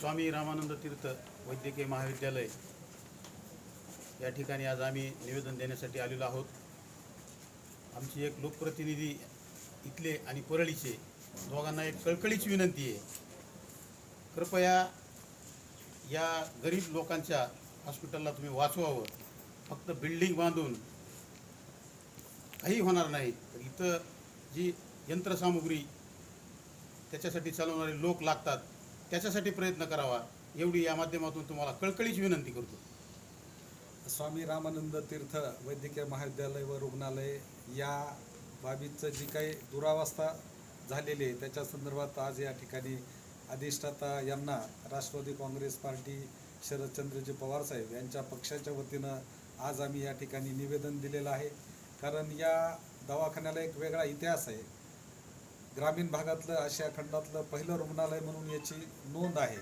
स्वामी रामानंद तीर्थ वैद्यकीय महाविद्यालय. या ठिकाणी आज आम्ही निवेदन देण्यासाठी आलेलो आहोत. आमची एक लोकप्रतिनिधी इथले आणि परळीचे दोघांना एक कळकळीची विनंती आहे. कृपया या गरीब लोकांच्या हॉस्पिटलला तुम्ही वाचवावं. फक्त बिल्डिंग बांधून काही होणार नाही. तर इथं जी यंत्रसामुग्री त्याच्यासाठी चालवणारे लोक लागतात त्याच्यासाठी प्रयत्न करावा. एवढी या माध्यमातून तुम्हाला कळकळीची विनंती करतो. स्वामी रामानंद तीर्थ वैद्यकीय महाविद्यालय व रुग्णालय या बाबीचं जी काही दुरावस्था झालेली आहे त्याच्या संदर्भात आज या ठिकाणी अधिष्ठाता यांना राष्ट्रवादी काँग्रेस पार्टी शरदचंद्रजी पवार साहेब यांच्या पक्षाच्या वतीनं आज आम्ही या ठिकाणी निवेदन दिलेलं आहे. कारण या दवाखान्याला एक वेगळा इतिहास आहे. ग्रामीण भागातलं आशिया खंडातलं पहिलं रुग्णालय म्हणून याची नोंद आहे.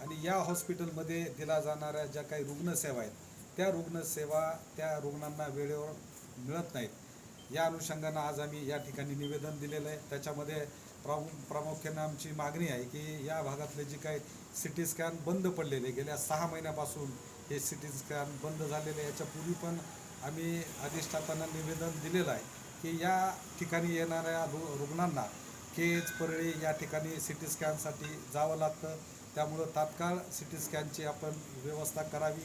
आणि या हॉस्पिटलमध्ये दिल्या जाणाऱ्या ज्या काही रुग्णसेवा आहेत त्या रुग्णसेवा त्या रुग्णांना वेळेवर मिळत नाहीत. या अनुषंगानं आज आम्ही या ठिकाणी निवेदन दिलेलं आहे. त्याच्यामध्ये प्रामु प्रामुख्यानं आमची मागणी आहे की या भागातले जे काही सी टी स्कॅन बंद पडलेले गेल्या सहा महिन्यापासून हे सी टी स्कॅन बंद झालेले याच्यापूर्वी पण आम्ही अधिष्ठातांना निवेदन दिलेलं आहे की या ठिकाणी येणाऱ्या रु रुग्णांना केज परळी या ठिकाणी सी टी स्कॅनसाठी जावं लागतं. त्यामुळं तात्काळ सी टी स्कॅनची आपण व्यवस्था करावी.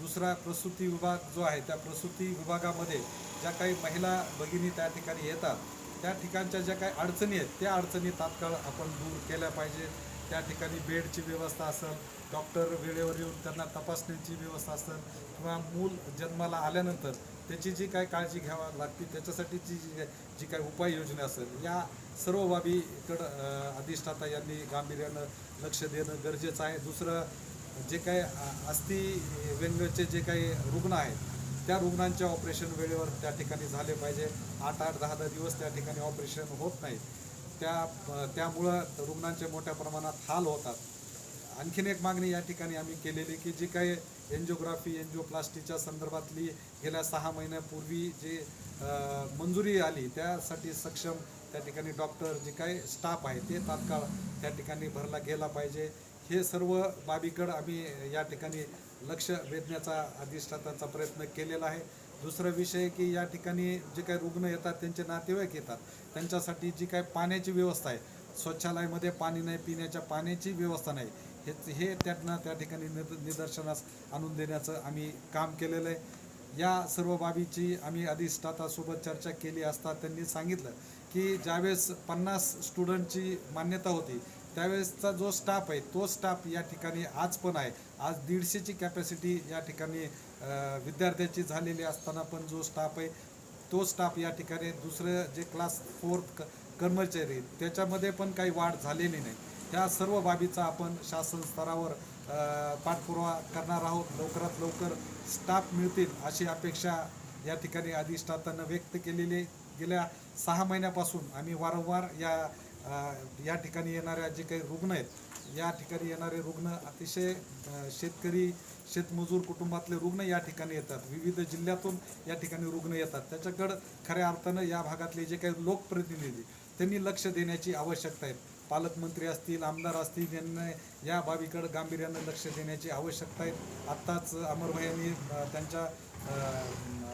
दुसरा प्रसूती विभाग जो आहे त्या प्रसूती विभागामध्ये ज्या काही महिला भगिनी त्या ठिकाणी येतात त्या ठिकाणच्या ज्या काही अडचणी आहेत त्या अडचणी तात्काळ आपण दूर केल्या पाहिजे. त्या ठिकाणी बेडची व्यवस्था असेल डॉक्टर वेळेवर येऊन त्यांना तपासण्याची व्यवस्था असेल किंवा मूल जन्माला आल्यानंतर त्याची जी काय काळजी घ्यावा लागते त्याच्यासाठीची जी जी काही उपाययोजना असेल या सर्व बाबीकडं अधिष्ठाता यांनी गांभीर्यानं लक्ष देणं गरजेचं आहे. दुसरं जे काही अ- व्यंगचे जे काही रुग्ण आहेत त्या रुग्णांचे ऑपरेशन वेळेवर त्या ठिकाणी झाले पाहिजे. आठ आठ दहा दहा दिवस त्या ठिकाणी ऑपरेशन होत नाही त्या त्यामुळं रुग्णांचे मोठ्या प्रमाणात हाल होतात. आणखीन एक मागणी या ठिकाणी आम्ही केलेली की जी काही एन्जिओग्राफी एन्जिओप्लास्टीच्या संदर्भातली गेल्या सहा महिन्यापूर्वी जे मंजुरी आली त्यासाठी सक्षम त्या ठिकाणी डॉक्टर जे काही स्टाफ आहे ते तात्काळ त्या ठिकाणी भरला गेला पाहिजे. हे सर्व बाबीकडं आम्ही या ठिकाणी लक्ष वेधण्याचा अधिष्ठाताचा प्रयत्न केलेला आहे. दुसरा विषय की या ठिकाणी जे काही रुग्ण येतात त्यांचे नातेवाईक येतात त्यांच्यासाठी जी काही पाण्याची व्यवस्था आहे स्वच्छालयामध्ये पाणी नाही पिण्याच्या पाण्याची व्यवस्था नाही हे हे त्यांना त्या ठिकाणी निद निदर्शनास आणून देण्याचं आम्ही काम केलेलं आहे. या सर्व बाबीची आम्ही अधिष्ठातासोबत चर्चा केली असता त्यांनी सांगितलं की ज्यावेळेस पन्नास स्टुडंटची मान्यता होती त्यावेळेसचा जो स्टाफ आहे तो स्टाफ या ठिकाणी आज पण आहे. आज दीडशेची कॅपॅसिटी या ठिकाणी विद्यार्थ्याची झालेली असताना पण जो स्टाफ आहे तो स्टाफ या ठिकाणी दुसरं जे क्लास फोर्थ क कर्मचारी त्याच्यामध्ये पण काही वाढ झालेली नाही. ह्या सर्व बाबीचा आपण शासन स्तरावर पाठपुरावा करणार आहोत. लवकरात लवकर स्टाफ मिळतील अशी अपेक्षा या ठिकाणी अधिष्ठातानं व्यक्त केलेली गेल्या सहा महिन्यापासून आम्ही वारंवार या या ठिकाणी येणाऱ्या जे काही रुग्ण आहेत या ठिकाणी येणारे रुग्ण अतिशय शेतकरी शेतमजूर कुटुंबातले रुग्ण या ठिकाणी येतात. विविध जिल्ह्यातून या ठिकाणी रुग्ण येतात. त्याच्याकडं खऱ्या अर्थानं या भागातले जे काही लोकप्रतिनिधी त्यांनी लक्ष देण्याची आवश्यकता आहे. पालकमंत्री असतील आमदार असतील यांना या बाबीकडं गांभीर्यानं लक्ष देण्याची आवश्यकता आहे. आत्ताच अमरभाई यांनी त्यांच्या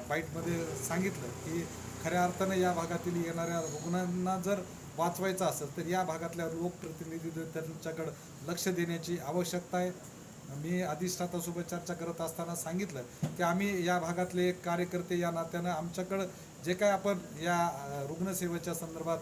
बाईटमध्ये सांगितलं की खऱ्या अर्थानं या भागातील येणाऱ्या रुग्णांना जर वाचवायचं असेल तर या भागातल्या लोकप्रतिनिधी त्यांच्याकडं लक्ष देण्याची आवश्यकता आहे. मी अधिष्ठातासोबत चर्चा करत असताना सांगितलं की आम्ही या भागातले एक कार्यकर्ते या नात्यानं आमच्याकडं जे काय आपण या रुग्णसेवेच्या संदर्भात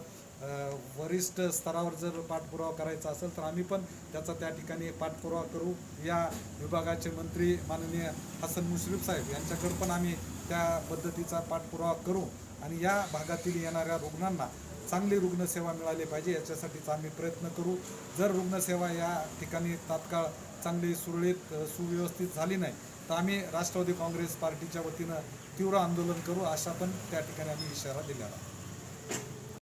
वरिष्ठ स्तरावर जर पाठपुरावा करायचा असेल तर आम्ही पण त्याचा त्या ठिकाणी पाठपुरावा करू. या विभागाचे मंत्री माननीय हसन मुश्रीफ साहेब यांच्याकडे पण आम्ही त्या पद्धतीचा पाठपुरावा करू आणि या भागातील येणाऱ्या रुग्णांना चांगली रुग्णसेवा मिळाली पाहिजे याच्यासाठीचा आम्ही प्रयत्न करू. जर रुग्णसेवा या ठिकाणी तात्काळ चांगली सुरळीत सुव्यवस्थित झाली नाही तर आम्ही राष्ट्रवादी काँग्रेस पार्टीच्या वतीनं तीव्र आंदोलन करू. अशा पण त्या ठिकाणी आम्ही इशारा दिलेला आहे.